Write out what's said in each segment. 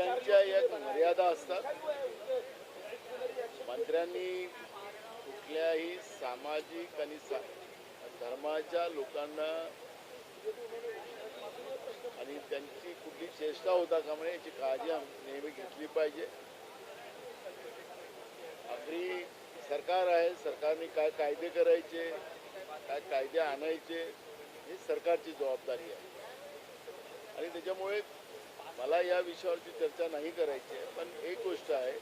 मंत्र्यांच्या एक मर्यादा असतात. मंत्र्यांनी कुठल्याही सामाजिक आणि सा धर्माच्या लोकांना आणि त्यांची कुठली चेष्टा होता का म्हणे याची काळजी नेहमी घेतली पाहिजे. आपली सरकार आहे सरकारने काय कायदे करायचे काय कायदे आणायचे ही सरकारची जबाबदारी आहे. आणि त्याच्यामुळे मला या विषयावरची चर्चा नाही करायची आहे पण एक गोष्ट आहे.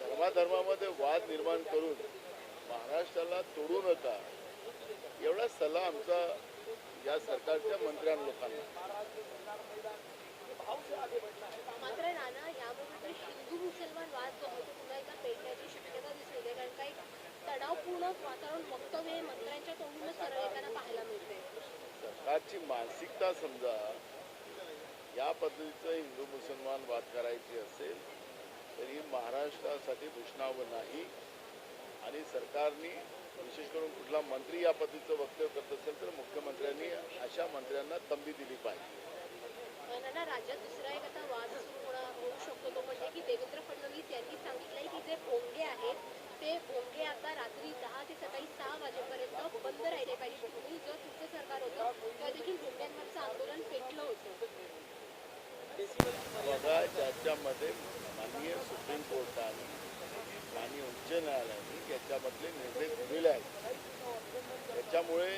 धर्माधर्मामध्ये वाद निर्माण करून महाराष्ट्राला तोडू नका एवढा सल्ला आमचा या सरकारच्या मंत्र्यां लोकांना. मात्र नाना यामध्ये तर हिंदू मुसलमान वाद जो होतो पुन्हा एकदा पेटण्याची शक्यता दिसते कारण काही तणावपूर्ण वातावरण वक्तव्य मंत्र्यांच्या तोंडूनच सरळ येताना पाहायला मिळते. सरकारची मानसिकता समजा या पद्धतीचं हिंदू मुसलमान वाद करायची असेल तर ही महाराष्ट्रासाठी दुष्णावं नाही. आणि सरकारने विशेष करून कुठला मंत्री या पद्धतीचं वक्तव्य करत असेल तर मुख्यमंत्र्यांनी अशा मंत्र्यांना तंबी दिली पाहिजे. राज्यात दुसरा एक आता वाद होऊ शकतो तो म्हणजे की देवेंद्र कोर्टाने आणि उच्च न्यायालयाने याच्यामधले निर्णय दिलेले आहेत त्याच्यामुळे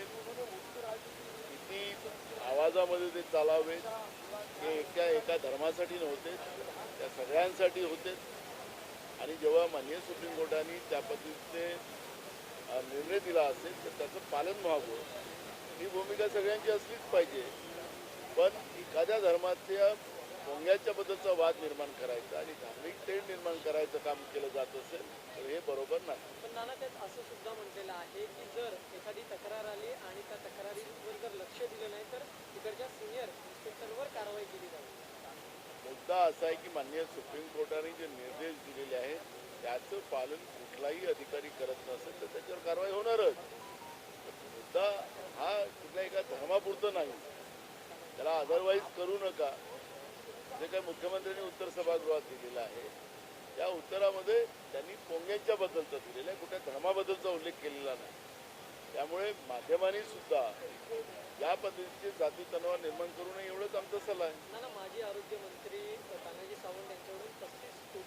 किती आवाजामध्ये ते चालावे हे एका एका धर्मासाठी नव्हते त्या सगळ्यांसाठी होते. आणि जेव्हा माननीय सुप्रीम कोर्टाने त्या पद्धतीचे निर्णय दिला असेल तर त्याचं पालन व्हावं. ही भूमिका सगळ्यांची असलीच पाहिजे. पण एखाद्या धर्माच्या भोंग्याच्या बद्दलचा वाद निर्माण करायचा आणि धार्मिक तेढ निर्माण करायचं काम केलं जात असेल तर हे बरोबर नाही. पण नाना त्यात असं सुद्धा म्हटलेलं आहे की जर एखादी तक्रार आली आणि त्या तक्रारीवर जर लक्ष दिलं नाही तर तिकडच्या सिनियर इन्स्पेक्टरवर कारवाई केली जाईल. मुद्दा असा आहे की माननीय सुप्रीम कोर्टाने जे निर्देश दिलेले आहेत त्याचं पालन कुठलाही अधिकारी करत नसेल तर त्याच्यावर कारवाई होणारच. मुद्दा हा कुठल्या एका धर्मापुरतं नाही. त्याला अदरवाईज करू नका. जे काही मुख्यमंत्र्यांनी उत्तर सभागृहात दिलेलं आहे त्या उत्तरामध्ये त्यांनी पोंग्यांच्या बद्दलचा दिलेलं आहे. कुठल्या धर्माबद्दलचा उल्लेख केलेला नाही. त्यामुळे माध्यमांनी सुद्धा या पद्धतीचे जाती तणाव निर्माण करू नये एवढंच आमचा सल्ला आहे. माजी आरोग्यमंत्री तानाजी सावंत यांच्याकडून